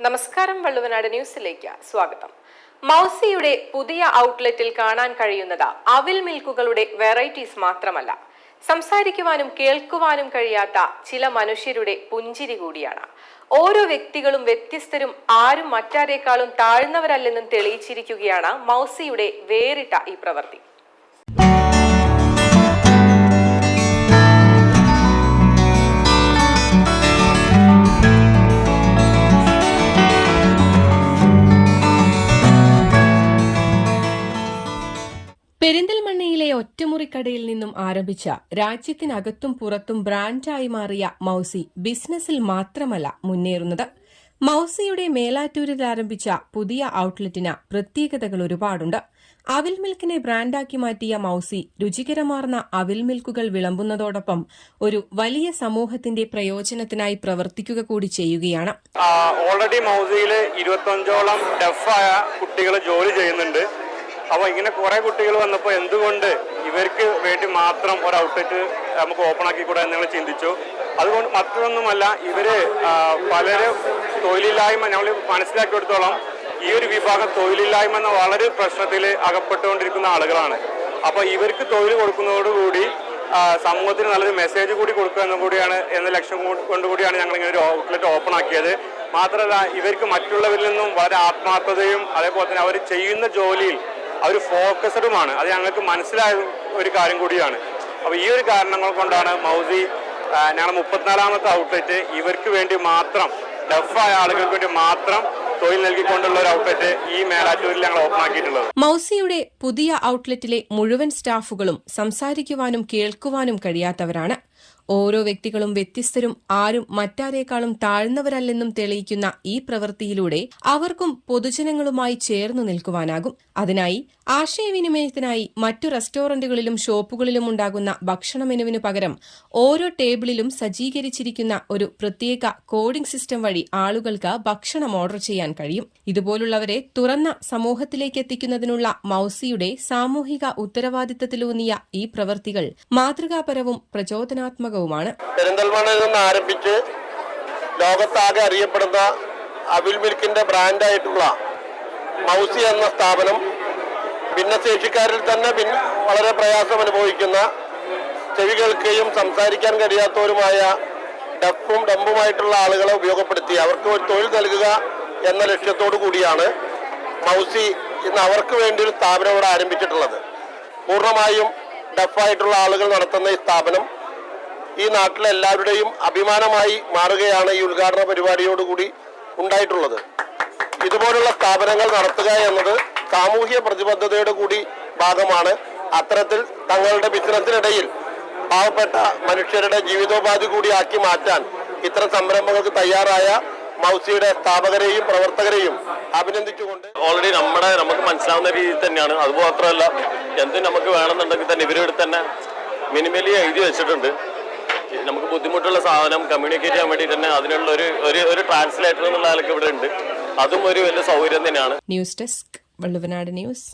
നമസ്കാരം വള്ളുവനാട് ന്യൂസിലേക്ക് സ്വാഗതം. മൗസിയുടെ പുതിയ ഔട്ട്ലെറ്റിൽ കാണാൻ കഴിയുന്നത് അവിൽ മിൽക്കുകളുടെ വെറൈറ്റീസ് മാത്രമല്ല. സംസാരിക്കുവാനും കേൾക്കുവാനും കഴിയാത്ത ചില മനുഷ്യരുടെ പുഞ്ചിരി കൂടിയാണ്. ഓരോ വ്യക്തികളും വ്യത്യസ്തരും ആരും മറ്റാരേക്കാളും താഴ്ന്നവരല്ലെന്നും തെളിയിച്ചിരിക്കുകയാണ് മൗസിയുടെ വേറിട്ട ഈ പ്രവൃത്തി. പെരിന്തൽമണ്ണയിലെ ഒറ്റമുറിക്കടയിൽ നിന്നും ആരംഭിച്ച രാജ്യത്തിനകത്തും പുറത്തും ബ്രാൻഡായി മാറിയ മൌസി ബിസിനസ്സിൽ മാത്രമല്ല മുന്നേറുന്നത്. മൌസിയുടെ മേലാറ്റൂരിൽ ആരംഭിച്ച പുതിയ ഔട്ട്ലെറ്റിന് പ്രത്യേകതകൾ ഒരുപാടുണ്ട്. അവിൽ മിൽക്കിനെ ബ്രാൻഡാക്കി മാറ്റിയ മൌസി രുചികരമാർന്ന അവിൽ മിൽക്കുകൾ വിളമ്പുന്നതോടൊപ്പം ഒരു വലിയ സമൂഹത്തിന്റെ പ്രയോജനത്തിനായി പ്രവർത്തിക്കുക കൂടി ചെയ്യുകയാണ്. ഓൾറെഡി മൌസിയിൽ ഇരുപത്തഞ്ചോളം ഡെഫായ കുട്ടികൾ ജോലി ചെയ്യുന്നുണ്ട്. അപ്പോൾ ഇങ്ങനെ കുറേ കുട്ടികൾ വന്നപ്പോൾ എന്തുകൊണ്ട് ഇവർക്ക് വേണ്ടി മാത്രം ഒരു ഔട്ട്ലെറ്റ് നമുക്ക് ഓപ്പൺ ആക്കി കൂടെ എന്ന് ചിന്തിച്ചു. അതുകൊണ്ട് മറ്റൊന്നുമല്ല ഇവർ പലരും തൊഴിലില്ലായ്മ ഞങ്ങൾ മനസ്സിലാക്കിയെടുത്തോളം ഈ ഒരു വിഭാഗം തൊഴിലില്ലായ്മ എന്ന വളരെ പ്രശ്നത്തിൽ അകപ്പെട്ടുകൊണ്ടിരിക്കുന്ന ആളുകളാണ്. അപ്പോൾ ഇവർക്ക് തൊഴിൽ കൊടുക്കുന്നതോടുകൂടി സമൂഹത്തിന് നല്ലൊരു മെസ്സേജ് കൂടി കൊടുക്കുക എന്നും കൂടിയാണ് എന്ന ലക്ഷ്യം കൊണ്ടുകൂടിയാണ് ഞങ്ങൾ ഇങ്ങനെ ഒരു ഔട്ട്ലെറ്റ് ഓപ്പൺ ആക്കിയത്. മാത്രമല്ല ഇവർക്ക് മറ്റുള്ളവരിൽ നിന്നും വളരെ ആത്മാർത്ഥതയും അതേപോലെ തന്നെ അവർ ചെയ്യുന്ന ജോലിയിൽ അവർ ഫോക്കസ്ഡുമാണ്. അത് ഞങ്ങൾക്ക് മനസ്സിലായ ഒരു കാര്യം കൂടിയാണ്. അപ്പോൾ ഈ ഒരു കാരണങ്ങൾ കൊണ്ടാണ് മൗസി ഞങ്ങൾ മുപ്പത്തിനാലാമത്തെ ഔട്ട്ലെറ്റ് ഇവർക്ക് വേണ്ടി മാത്രം ഡഫായ ആളുകൾക്ക് വേണ്ടി മാത്രം തൊഴിൽ നൽകിക്കൊണ്ടുള്ള ഒരു ഔട്ട്ലെറ്റ് ഈ മേലാറ്റൂരിൽ ഞങ്ങൾ ഓപ്പൺ ആക്കിയിട്ടുള്ളത്. മൗസിയുടെ പുതിയ ഔട്ട്ലെറ്റിലെ മുഴുവൻ സ്റ്റാഫുകളും സംസാരിക്കുവാനും കേൾക്കുവാനും കഴിയാത്തവരാണ്. ഓരോ വ്യക്തികളും വ്യത്യസ്തരും ആരും മറ്റാരേക്കാളും താഴ്ന്നവരല്ലെന്നും തെളിയിക്കുന്ന ഈ പ്രവൃത്തിയിലൂടെ അവർക്കും പൊതുജനങ്ങളുമായി ചേർന്നു നിൽക്കുവാനാകും. അതിനായി ആശയവിനിമയത്തിനായി മറ്റു റെസ്റ്റോറന്റുകളിലും ഷോപ്പുകളിലും ഉണ്ടാകുന്ന ഭക്ഷണ മെനുവിന് പകരം ഓരോ ടേബിളിലും സജ്ജീകരിച്ചിരിക്കുന്ന ഒരു പ്രത്യേക കോഡിംഗ് സിസ്റ്റം വഴി ആളുകൾക്ക് ഭക്ഷണം ഓർഡർ ചെയ്യാൻ കഴിയും. ഇതുപോലുള്ളവരെ തുറന്ന സമൂഹത്തിലേക്ക് എത്തിക്കുന്നതിനുള്ള മൌസിയുടെ സാമൂഹിക ഉത്തരവാദിത്തത്തിലൂന്നിയ ഈ പ്രവൃത്തികൾ മാതൃകാപരവും നിന്ന് ആരംഭിച്ച് ലോകത്താകെ അറിയപ്പെടുന്ന അവിൽ മിൽക്കിന്റെ ബ്രാൻഡായിട്ടുള്ള മൗസി എന്ന സ്ഥാപനം ഭിന്നശേഷിക്കാരിൽ തന്നെ വളരെ പ്രയാസം അനുഭവിക്കുന്ന ചെവി കേൾക്കുകയും സംസാരിക്കാൻ കഴിയാത്തവരുമായ ഡഫും ഡമ്പുമായിട്ടുള്ള ആളുകളെ ഉപയോഗപ്പെടുത്തി അവർക്ക് ഒരു തൊഴിൽ നൽകുക എന്ന ലക്ഷ്യത്തോടു കൂടിയാണ് മൗസി ഇന്ന് അവർക്ക് വേണ്ടി ഒരു സ്ഥാപനം ഇവിടെ ആരംഭിച്ചിട്ടുള്ളത്. പൂർണമായും ഡഫായിട്ടുള്ള ആളുകൾ നടത്തുന്ന ഈ സ്ഥാപനം ഈ നാട്ടിലെ എല്ലാവരുടെയും അഭിമാനമായി മാറുകയാണ് ഈ ഉദ്ഘാടന പരിപാടിയോടുകൂടി ഉണ്ടായിട്ടുള്ളത്. ഇതുപോലുള്ള സ്ഥാപനങ്ങൾ നടത്തുക എന്നത് സാമൂഹ്യ പ്രതിബദ്ധതയുടെ കൂടി ഭാഗമാണ്. അത്തരത്തിൽ തങ്ങളുടെ ബിസിനസ്സിനിടയിൽ പാവപ്പെട്ട മനുഷ്യരുടെ ജീവിതോപാധി കൂടി ആക്കി മാറ്റാൻ ഇത്തരം സംരംഭങ്ങൾക്ക് തയ്യാറായ മൗസിയുടെ സ്ഥാപകരെയും പ്രവർത്തകരെയും അഭിനന്ദിച്ചുകൊണ്ട് ഓൾറെഡി നമ്മുടെ നമുക്ക് മനസ്സിലാവുന്ന രീതിയിൽ തന്നെയാണ്. അതുമാത്രമല്ല എന്തും നമുക്ക് വേണമെന്നുണ്ടെങ്കിൽ തന്നെ ഇവരുടെ തന്നെ മിനിമലി എഴുതി വെച്ചിട്ടുണ്ട്. നമുക്ക് ബുദ്ധിമുട്ടുള്ള സാധനം കമ്മ്യൂണിക്കേറ്റ് ചെയ്യാൻ വേണ്ടി തന്നെ അതിനുള്ള ഒരു ഒരു ട്രാൻസ്ലേറ്റർ എന്നുള്ള ആൾക്ക് ഇവിടെ ഉണ്ട്. അതും ഒരു വലിയ സൗകര്യം തന്നെയാണ്. News desk Valluvanad news